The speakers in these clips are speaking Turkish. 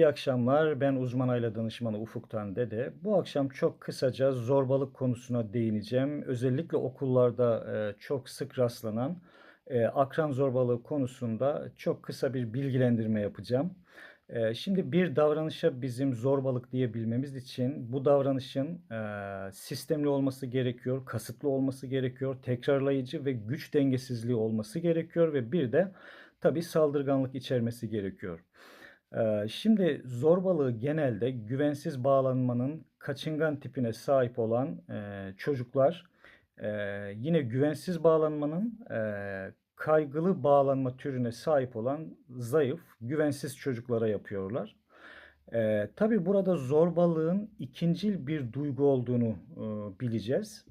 İyi akşamlar. Ben uzman aile danışmanı Ufuk'tan Dede. Bu akşam çok kısaca zorbalık konusuna değineceğim. Özellikle okullarda e, çok sık rastlanan e, akran zorbalığı konusunda çok kısa bir bilgilendirme yapacağım. E, şimdi bir davranışa bizim zorbalık diyebilmemiz için bu davranışın sistemli olması gerekiyor, kasıtlı olması gerekiyor, tekrarlayıcı ve güç dengesizliği olması gerekiyor ve bir de tabii saldırganlık içermesi gerekiyor. Şimdi zorbalığı genelde güvensiz bağlanmanın kaçıngan tipine sahip olan, çocuklar, yine güvensiz bağlanmanın, kaygılı bağlanma türüne sahip olan zayıf, güvensiz çocuklara yapıyorlar. Eee, tabii burada zorbalığın ikincil bir duygu olduğunu, bileceğiz.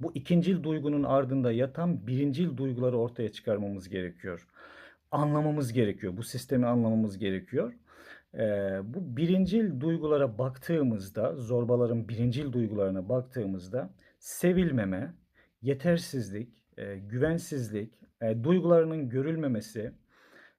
Bu ikincil duygunun ardında yatan birincil duyguları ortaya çıkarmamız gerekiyor. Anlamamız gerekiyor. Bu sistemi anlamamız gerekiyor. Eee, bu birincil duygulara baktığımızda, zorbaların birincil duygularına baktığımızda sevilmeme, yetersizlik, eee, güvensizlik, eee, duygularının görülmemesi,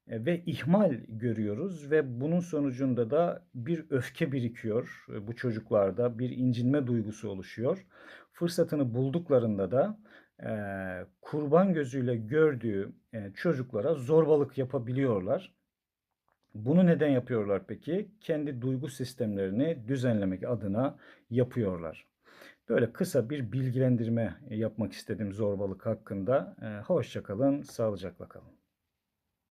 Eee, ve ihmal görüyoruz ve bunun sonucunda da bir öfke birikiyor, eee, bu çocuklarda, bir incinme duygusu oluşuyor. Fırsatını bulduklarında da, eee, kurban gözüyle gördüğü, eee, çocuklara zorbalık yapabiliyorlar. Bunu neden yapıyorlar peki? Kendi duygu sistemlerini düzenlemek adına yapıyorlar. Böyle kısa bir bilgilendirme yapmak istedim zorbalık hakkında. Eee, hoşça kalın, sağlıcakla kalın.